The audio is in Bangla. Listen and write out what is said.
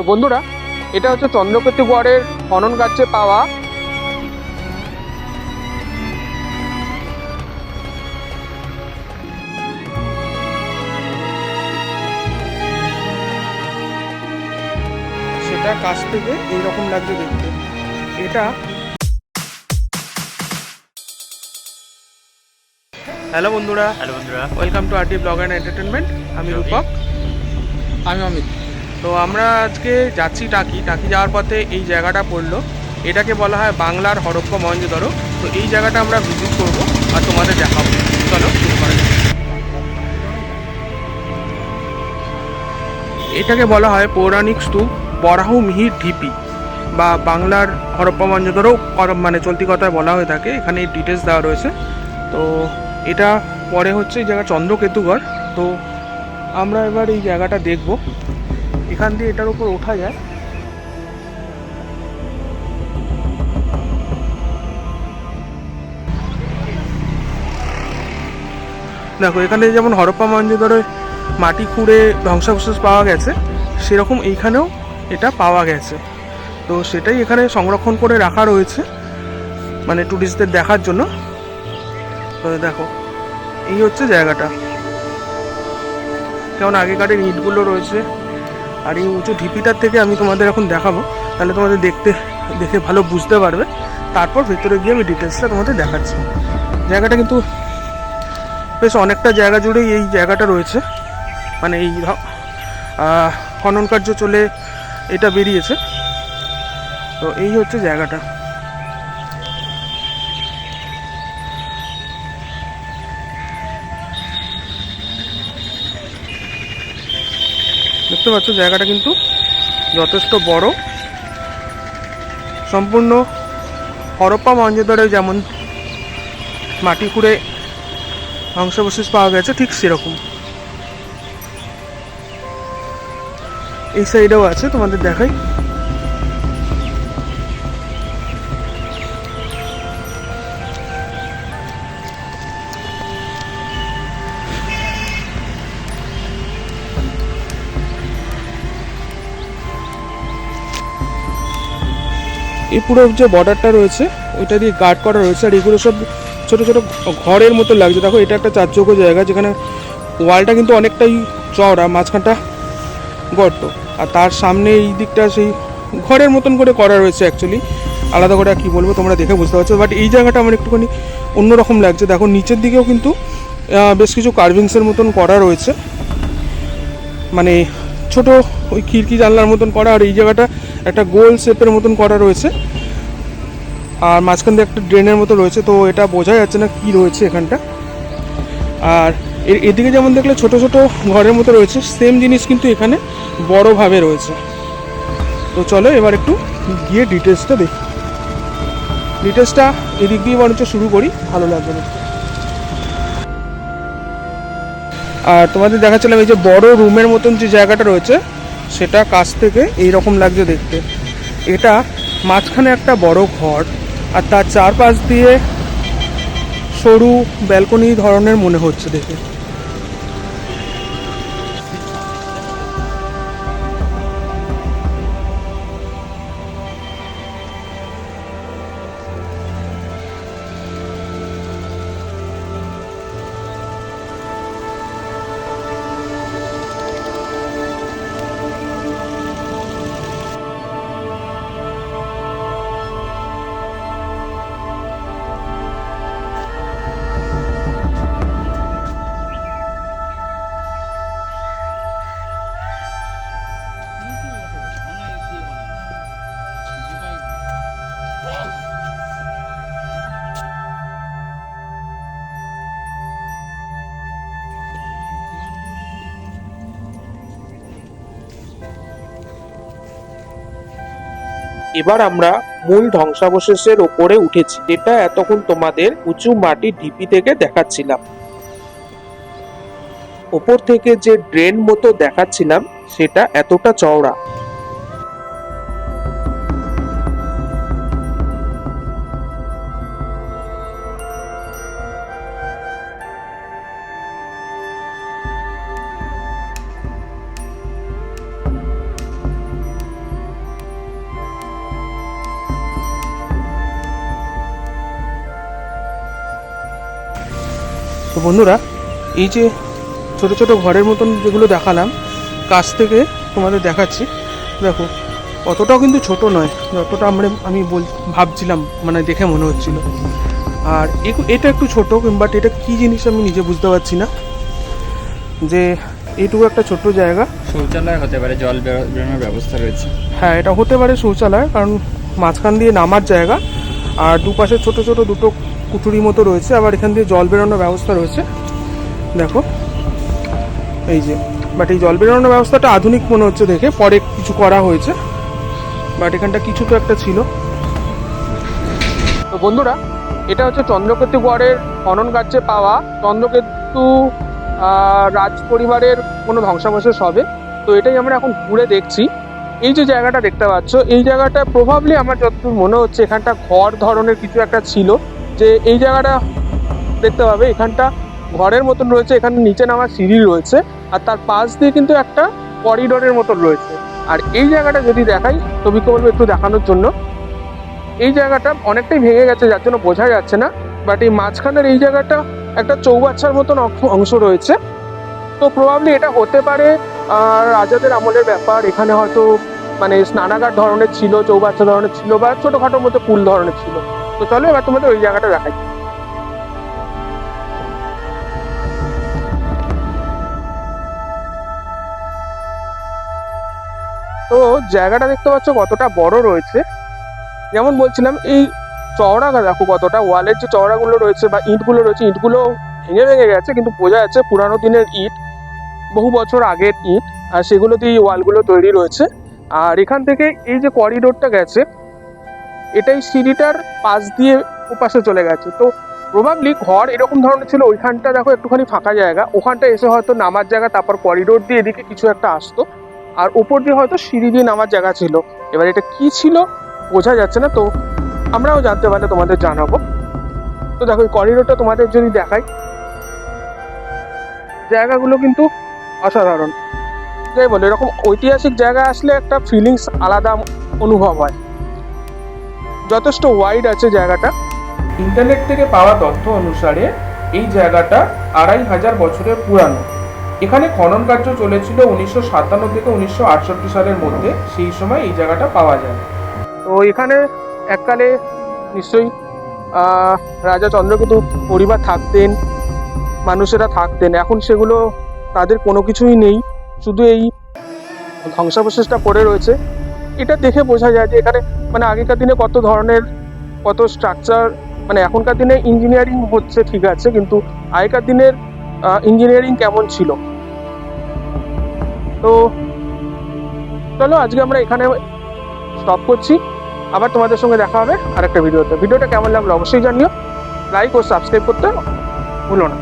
তো বন্ধুরা এটা হচ্ছে চন্দ্রকেতু গড়ের খনন কার্যে পাওয়া সেটা কাছ থেকে এইরকম লাগছে দেখতে। এটা হ্যালো বন্ধুরা। হ্যালো বন্ধুরা। Welcome to RT vlog and entertainment আমি রূপক। আমি অমিত। তো আমরা আজকে যাচ্ছি টাকি। টাকি যাওয়ার পথে এই জায়গাটা পড়ল। এটাকে বলা হয় বাংলার হরপ্পা মহেঞ্জোদারো তো এই জায়গাটা আমরা ভিজিট করব আর তোমাদের দেখাবো। চলো, শুরু করা যাক। এটাকে বলা হয় পৌরাণিক স্তূপ বরাহু মিহির ঢিপি বা বাংলার হরপ্পা মহেঞ্জোদারো মানে চলতি কথায় বলা হয়ে থাকে। এখানে ডিটেলস দেওয়া রয়েছে। তো এটা পরে হচ্ছে এই জায়গা চন্দ্রকেতুগড়। তো আমরা এবার এই জায়গাটা দেখব। এখান দিয়ে এটার উপর ওঠা যায়। দেখো, এখানে যেমন হরপ্পা মহেঞ্জোদারো মাটি খুঁড়ে ধ্বংসাবশেষ পাওয়া গেছে, সেরকম এইখানেও এটা পাওয়া গেছে। তো সেটাই এখানে সংরক্ষণ করে রাখা রয়েছে মানে ট্যুরিস্টদের দেখার জন্য। তো দেখো, এই হচ্ছে জায়গাটা। কেমন আগেকারের ইটগুলো রয়েছে আর এই উঁচু ঢিপিটার থেকে আমি তোমাদের এখন দেখাবো। তাহলে তোমাদের দেখতে, দেখে ভালো বুঝতে পারবে। তারপর ভেতরে গিয়ে আমি ডিটেলসটা তোমাদের দেখাচ্ছি। জায়গাটা কিন্তু বেশ অনেকটা জায়গা জুড়েই এই জায়গাটা রয়েছে। মানে এই খনন কার্য চলে এটা বেরিয়েছে। তো এই হচ্ছে জায়গাটা। দেখতে পাচ্ছ, জায়গাটা কিন্তু যথেষ্ট বড়। সম্পূর্ণ হরপ্পা মহেঞ্জোদারো যেমন মাটি খুঁড়ে ধ্বংসাবশেষ পাওয়া গেছে, ঠিক সেরকম। এই সাইডেও আছে, তোমাদের দেখাই। এই পুরো যে বর্ডারটা রয়েছে, ওইটা দিয়ে গার্ড করা রয়েছে। আর এগুলো সব ছোটো ছোটো ঘরের মতো লাগছে। দেখো, এটা একটা চারযোগ্য জায়গা, যেখানে ওয়ালটা কিন্তু অনেকটাই চওড়া, মাঝখানটা গর্ত। আর তার সামনে এই দিকটা সেই ঘরের মতন করে করা রয়েছে অ্যাকচুয়ালি আলাদা করে কি বলব, তোমরা দেখে বুঝতে পারছ। বাট এই জায়গাটা আমার একটুখানি অন্যরকম লাগছে। দেখো, নিচের দিকেও কিন্তু বেশ কিছু কার্ভিংসের মতন করা রয়েছে। মানে ছোট ওই খিড়কি জানলার মতন করা আর এই জায়গাটা একটা গোল শেপের মতন করা রয়েছে। আর মাঝখান দিয়ে একটা ড্রেনের মতো রয়েছে, তো এটা বোঝা যাচ্ছে না কি রয়েছে এখানটা। আর এর এদিকে যেমন দেখলে ছোট ছোট ঘরের মতো রয়েছে সেম জিনিস কিন্তু এখানে বড়ভাবে রয়েছে। তো চলো এবার একটু গিয়ে ডিটেলসটা দেখি। ডিটেলসটা এদিক দিয়ে বরঞ্চ শুরু করি, ভালো লাগবে আর তোমাদের দেখাচ্ছিলাম এই যে বড় রুমের মতন যে জায়গাটা রয়েছে, সেটা কাছ থেকে এই রকম লাগছে দেখতে। এটা মাঝখানে একটা বড় ঘর, আর তার চারপাশ দিয়ে সরু ব্যালকনি ধরনের মনে হচ্ছে দেখে। এবার আমরা মূল ধ্বংসাবশেষের ওপরে উঠেছি, যেটা এতক্ষণ তোমাদের উঁচু মাটির ঢিপি থেকে দেখাচ্ছিলাম। ওপর থেকে যে ড্রেন মতো দেখাচ্ছিলাম, সেটা এতটা চওড়া। বন্ধুরা এই যে ছোট ছোট ঘরের মতন যেগুলো দেখালাম কাছ থেকে তোমাদের দেখাচ্ছি। দেখো অতটাও কিন্তু ছোট নয় যতটা আমরা আমি বল ভাবছিলাম মানে দেখে মনে হচ্ছিল। আর এটা একটু ছোট বাট এটা কি জিনিস আমি নিজে বুঝতে পারছি না। যে এইটুকু একটা ছোট্ট জায়গা। শৌচালয় হতে পারে জল বেরো- বেরোনোর ব্যবস্থা রয়েছে। হ্যাঁ এটা হতে পারে শৌচালয় কারণ মাঝখান দিয়ে নামার জায়গা আর দুপাশে ছোট ছোট দুটো কুঠুরি মতো রয়েছে, আবার এখান দিয়ে জল বেরোনোর ব্যবস্থা রয়েছে। দেখো, এই যে বাট এই জল বেরোনোর ব্যবস্থাটা আধুনিক মনে হচ্ছে দেখে, পরে কিছু করা হয়েছে বাট এখানটা কিছু তো একটা ছিল। তো বন্ধুরা, এটা হচ্ছে চন্দ্রকেতু গড়ের খনন কার্যে পাওয়া, চন্দ্রকেতু রাজ পরিবারের কোনো ধ্বংসাবশেষ হবে। তো এটাই আমরা এখন ঘুরে দেখছি। এই যে জায়গাটা দেখতে পাচ্ছ, এই জায়গাটা প্রভাবলি আমার যতদূর মনে হচ্ছে, এখানটা ঘর ধরনের কিছু একটা ছিল। যে এই জায়গাটা দেখতে পাবে, এখানটা ঘরের মতন রয়েছে, এখানে নিচে নামার সিঁড়ি রয়েছে, আর তার পাশ দিয়ে কিন্তু একটা করিডোরের মতন রয়েছে। আর এই জায়গাটা যদি দেখাই ছবিকে বলব একটু দেখানোর জন্য। এই জায়গাটা অনেকটাই ভেঙে গেছে, যার জন্য বোঝা যাচ্ছে না বাট এই মাঝখানের এই জায়গাটা একটা চৌবাচ্চার মতন অংশ- অংশ রয়েছে। তো প্রবাবলি এটা হতে পারে আর রাজাদের আমলের ব্যাপার, এখানে হয়তো মানে স্নানাগার ধরনের ছিল, চৌবাচ্চা ধরনের ছিল বা ছোটখাটো মতো পুল ধরনের ছিল। তো চলো এবার তোমাদের ওই জায়গাটা দেখাই। তো জায়গাটা দেখতে পাচ্ছ কতটা বড় রয়েছে। যেমন বলছিলাম, এই চওড়া দেখো কতটা। ওয়ালের যে চওড়াগুলো রয়েছে বা ইঁটগুলো রয়েছে, ইঁটগুলো ভেঙে ভেঙে গেছে, কিন্তু বোঝা যাচ্ছে পুরানো দিনের ইট, বহু বছর আগের ইট, আর সেগুলো দিয়ে ওয়ালগুলো তৈরি রয়েছে। আর এখান থেকে এই যে করিডোরটা গেছে, এটাই সিঁড়িটার পাশ দিয়ে ওপাশে চলে গেছে। তো প্রবাবলি ঘর এরকম ধরনের ছিল, ওইখানটা দেখো একটুখানি ফাঁকা জায়গা। ওখানটা এসে হয়তো নামার জায়গা, তারপর করিডোর দিয়ে এদিকে কিছু একটা আসতো। আর উপর দিয়ে হয়তো সিঁড়ি দিয়ে নামার জায়গা ছিল। এবার এটা কি ছিল বোঝা যাচ্ছে না, তো আমরাও জানতে পারলে তোমাদের জানাব। তো দেখো, এই করিডোরটা তোমাদের যদি দেখাই, জায়গাগুলো কিন্তু অসাধারণ। যাই বলে এরকম ঐতিহাসিক জায়গা আসলে একটা ফিলিংস আলাদা অনুভব হয়। যথেষ্ট ওয়াইড আছে জায়গাটা। ইন্টারনেট থেকে পাওয়া তথ্য অনুসারে এই জায়গাটা আড়াই হাজার বছরের পুরানো। এখানে খনন কার্য চলেছিল উনিশশো সাতান্ন থেকে উনিশশো আটষট্টি সালের মধ্যে সেই সময় এই জায়গাটা পাওয়া যায়। তো এখানে এককালে নিশ্চয়ই রাজা চন্দ্রকেতু পরিবার থাকতেন মানুষেরা থাকতেন। এখন সেগুলো তাদের কোনো কিছুই নেই। শুধু এই ধ্বংসাবশেষটা পড়ে রয়েছে। এটা দেখে বোঝা যায় যে এখানে মানে আগেকার দিনে কত ধরনের, কত স্ট্রাকচার মানে এখনকার দিনে ইঞ্জিনিয়ারিং হচ্ছে ঠিক আছে, কিন্তু আগেকার দিনের ইঞ্জিনিয়ারিং কেমন ছিল? তো চলো আজকে আমরা এখানে স্টপ করছি। আবার তোমাদের সঙ্গে দেখা হবে আরেকটা ভিডিওতে। ভিডিওটা কেমন লাগল অবশ্যই জানিও। লাইক ও সাবস্ক্রাইব করতে ভুলো না।